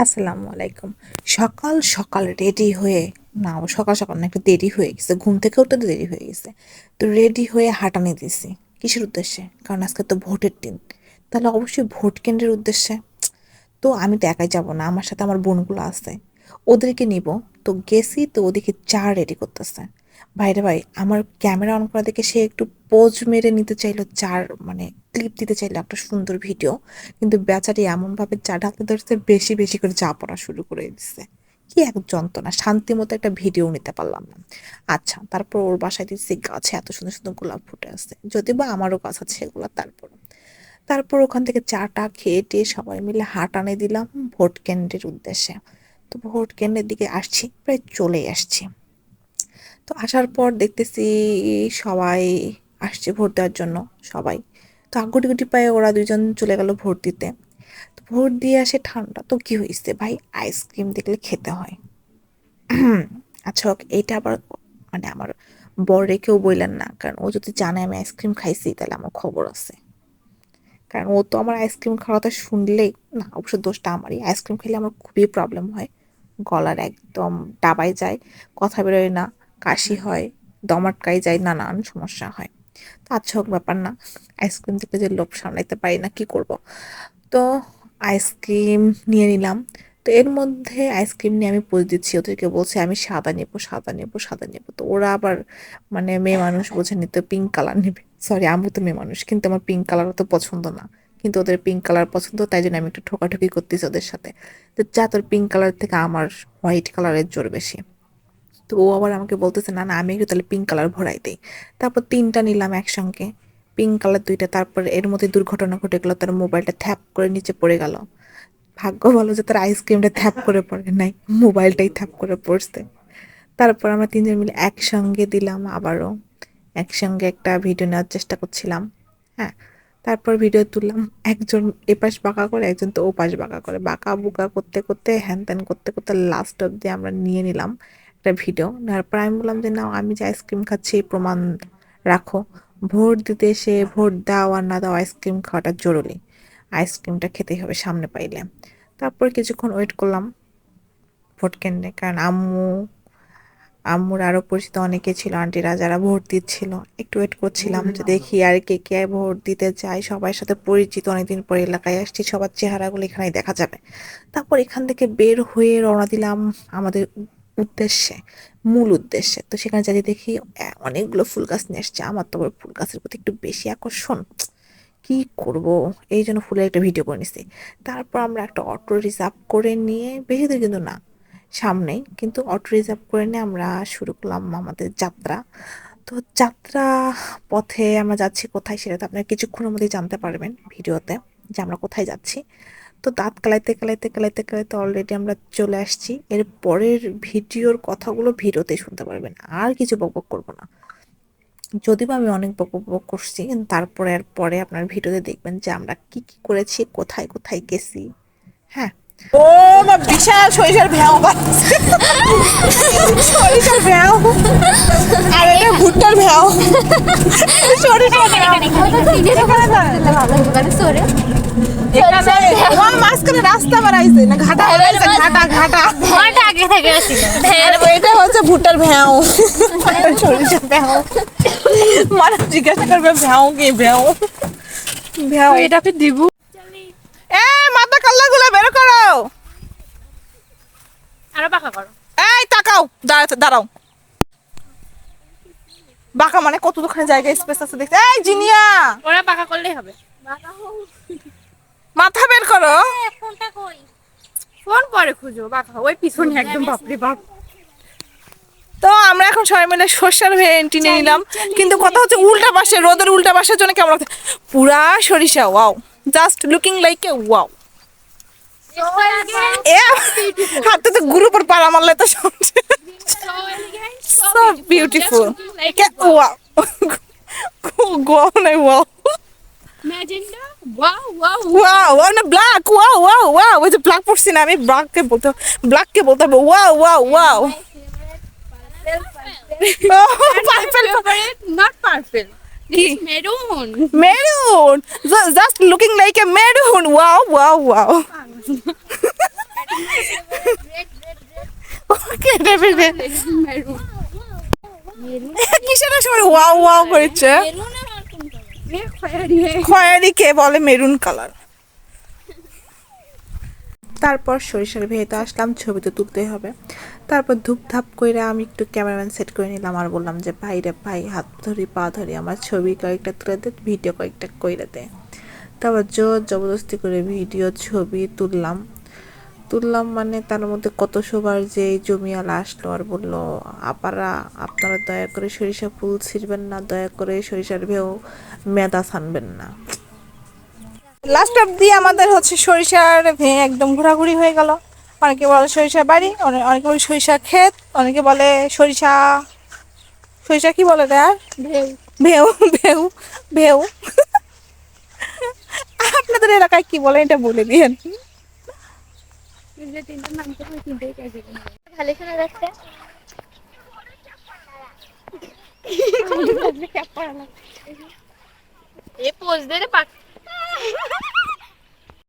আসসালামু আলাইকুম। সকাল সকাল রেডি হয়ে, না, সকাল সকাল না, একটু দেরি হয়ে গেছে। ঘুম থেকে তো দেরি হয়ে গেছে। তো রেডি হয়ে হাঁটানি দিছি। কিসের উদ্দেশ্যে? কারণ আজকে তো ভোটের দিন। তাহলে অবশ্যই ভোট কেন্দ্রের উদ্দেশ্যে? তো আমি তো একাই যাব না, আমার সাথে আমার বোনগুলো আছে। ওদেরকে নিব। তো গেছি, তো ওদেরকে চা রেডি করতেছে। ভাইরে ভাই আমার ক্যামেরা অন করা দেখে সে একটু পোজ মেরে নিতে চাইলো চার মানে ক্লিপ দিতে চাইলো একটা সুন্দর ভিডিও কিন্তু বেচারি এমনভাবে চা ঢালতে ধরছে, বেশি বেশি করে চা পড়া শুরু করে দিচ্ছে কি এক যন্ত্রণা, শান্তি মতো একটা ভিডিও নিতে পারলাম না। আচ্ছা তারপর ওর বাসায় দিচ্ছি গাছে এত সুন্দর সুন্দর গোলাপ ফুটে আছে। যদি বা আমারও গাছ আছে সেগুলো তারপর। তারপর ওখান থেকে চাটা খেয়ে টেয়ে সবাই মিলে হাঁটানে দিলাম ভোট কেন্দ্রের উদ্দেশ্যে। তো ভোট কেন্দ্রের দিকে আসছি, প্রায় চলে আসছি। তো আসার পর দেখতেছি সবাই আসছে ভোট দেওয়ার জন্য, সবাই। তো আগুটি গুটি পায়ে ওরা দুজন চলে গেল ভোট দিতে। তো ভোট দিয়ে আসে ঠান্ডা, তো কি হয়েছে ভাই? আইসক্রিম দেখলে খেতে হয়। আচ্ছা এইটা আবার মানে আমার বর রেখেও বললেন না, কারণ ও যদি জানে আমি আইসক্রিম খাইছি, তাহলে আমার খবর আছে। কারণ ও তো আমার আইসক্রিম খাওয়াটা শুনলেই, না, অবশ্য দোষটা আমারই, আইসক্রিম খেলে আমার খুবই প্রবলেম হয়। গলার একদম ডাবায় যায়, কথা বেরোয় না। কাশি হয় দমাটকাই যায়, নানান সমস্যা হয়। তো আচ্ছা হোক ব্যাপার না, আইসক্রিম থেকে যে লোভ সামলাইতে পারি না, কি করব? তো আইসক্রিম নিয়ে নিলাম। তো এর মধ্যে আইসক্রিম নিয়ে আমি পোজ দিচ্ছি, ওদেরকে বলছে, আমি সাদা নেব সাদা নেব সাদা নেব। তো ওরা আবার মানে মেয়ে মানুষ বোঝে নিতে পিঙ্ক কালার নেবে। সরি আমি তো মেয়ে মানুষ, কিন্তু আমার পিঙ্ক কালার তো পছন্দ না। কিন্তু ওদের পিঙ্ক কালার পছন্দ, তাই জন্য আমি একটু ঠোকাঠুকি করতেছি ওদের সাথে। তো যা তোর পিঙ্ক কালার থেকে আমার হোয়াইট কালারের জোর বেশি। তো ও আবার আমাকে বলতেছে, না না, আমি একটু তাহলে পিঙ্ক কালার ভরাই দিই। তারপর তিনটা নিলাম একসঙ্গে। পিঙ্ক কালার দুইটা, তারপর এর মধ্যে দুর্ঘটনা ঘটে গেলো, তার মোবাইলটা থ্যাপ করে নিচে পড়ে গেল। ভাগ্য ভালো যে তার আইসক্রিমটা থ্যাপ করে পড়ে নাই মোবাইলটাই থ্যাপ করে পড়ছে। তারপর আমরা তিনজন মিলে একসঙ্গে দিলাম আবারও। একসঙ্গে একটা ভিডিও নেওয়ার চেষ্টা করছিলাম হ্যাঁ। তারপর ভিডিও তুললাম একজন এপাশ বাঁকা করে, একজন তো ওপাশ বাঁকা করে। বাঁকা বুকা করতে করতে হ্যান ত্যান করতে করতে লাস্ট অব্দি আমরা নিয়ে নিলাম। একটা ভিডিও নেওয়ার পর আমি বললাম যে না আমি যে আইসক্রিম খাচ্ছি প্রমাণ রাখো। ভোট দিতে এসে ভোট দাও আর না দাও আইসক্রিম খাওয়াটা জরুরি। আইসক্রিমটা খেতেই হবে সামনে পাইলে। তারপর কিছুক্ষণ ওয়েট করলাম ভোট কেন্দ্রে। কারণ আম্মু, আম্মুর আরও পরিচিত অনেকে ছিল আন্টিরা যারা ভোট দিচ্ছিল। একটু ওয়েট করছিলাম যে দেখি আর কে কে ভোট দিতে চাই সবার সাথে পরিচিত অনেকদিন পর এলাকায় আসছি, সবার চেহারাগুলো এখানেই দেখা যাবে। তারপর এখান থেকে বের হয়ে রওনা দিলাম আমাদের উদ্দেশ্যে, মূল উদ্দেশ্যে। তো সেখানে যাতে দেখি অনেকগুলো ফুল গাছ নিয়ে এসছে। আমার তো ফুল গাছের প্রতি একটু বেশি আকর্ষণ। কি করব? এই জন্য ফুলের একটা ভিডিও করে নিছি। তারপর আমরা একটা অটো রিজার্ভ করে নিয়ে, বেশি দূর কিন্তু না, সামনেই। কিন্তু অটো রিজার্ভ করে নিয়ে আমরা শুরু করলাম আমাদের যাত্রা। তো যাত্রা পথে আমরা যাচ্ছি কোথায় সেটা তো আপনারা কিছুক্ষণের মধ্যেই জানতে পারবেন ভিডিওতে যে আমরা কোথায় যাচ্ছি। তো দাঁত কালাইতে কালাইতে কালাইতে কালাইতে অলরেডি আমরা চলে আসছি এর পরের ভিডিওর কথাগুলো ভিডিওতে শুনতে পারবেন আর কিছু বকবক করব না যদিও আমি অনেক বকবক করছি কিন্তু তারপরে আর পরে আপনার ভিডিওতে দেখবেন যে আমরা কি কি করেছি কোথায় কোথায় গেছি হ্যাঁ ও মা বিশাল সরিষার ভ্যাও বাজছে সরিষার ভ্যাও আর এটা ভুট্টার ভ্যাও সরিষার ভ্যাও মাঝখানে রাস্তা বানাইছে না ঘাটা বানাইছে ঘাটা। ঘাটা আগে থেকে ছিল এটা হচ্ছে ভুট্টার ভ্যাও। সরিষার ভ্যাও। জিজ্ঞাসা করবে ভ্যাও কি ভ্যাও? ভ্যাও। এটাকে দিব। এ মাথা কাল্লা গুলো বের করো। আরও পাকা করো। এই তাকাও। দাঁড়াতে দাঁড়াও। বাঁকা মানে কতখানি জায়গা স্পেস আছে দেখতে? এই জিনিয়া! ওরা পাকা করলেই হবে। মাথা বের করো। ফোনটা কই? ফোন পরে খুঁজো বাঁকা ওই পিছনে একদম বাপরে বাপ। তো আমরা এখন সবাই মিলে সর্ষার ভেন্টি নিয়ে নিলাম। কিন্তু কথা হচ্ছে উল্টা পাশে রোদের উল্টা পাশের জন্য কেমন লাগছে? পুরা সরিষা wow. Just looking like a wow এ হাতে তো গুরু পর পাড়া মারলে তো সো বিউটিফুল ওয়াও গোয়া নাই wow magenta wow wow wow wow না ব্ল্যাক ওয়াও ওয়াও ওয়াও ওই যে ব্ল্যাক পড়ছি না আমি ব্ল্যাককে বলতে ব্ল্যাককে বলতে হবে wow wow wow purple not maroon Maroon! Ju- Just looking like a maroon. Wow, wow, wow. টাইপের ভে মেরুন কিসের সবাই ওয়াও ওয়াও করেছে খয়ারি হে কে বলে মেরুন কালার। তারপর সরিষার ভেতে আসলাম, ছবি তো তুলতেই হবে। তারপর ধূপ ধাপ করে আমি একটু ক্যামেরাম্যান সেট করে নিলাম আর বললাম যে, ভাই রে ভাই, হাত ধরি, পা ধরি, আমার ছবি কয়েকটা তুলে দে, ভিডিও কয়েকটা কইরে দে। তারপর জোর জবরদস্তি করে ভিডিও, ছবি তুললাম। তুললাম মানে তার মধ্যে কত সবার যে জমিয়ালা আসলো আর বলল আপারা আপনারা দয়া করে সরিষা ফুল ছিঁড়বেন না দয়া করে সরিষার ভেও মেদা ছানবেন না। লাস্ট অব্দি আমাদের হচ্ছে সরিষার ভে একদম ঘোরাঘুরি হয়ে গেল। অনেকে বলে সরিষা বাড়ি অনে- অনেকে বলে সরিষা ক্ষেত অনেকে বলে সরিষা সরিষা কি বলে আর? ভেউ ভেউ ভেউ। আপনাদের এলাকায় কি বলে এটা বলে দিয়েন। যে তিনটার নাম তো ওই তিনটেই কাজে ভালো শোনা যাচ্ছে। এ পোজ দে রে পাক।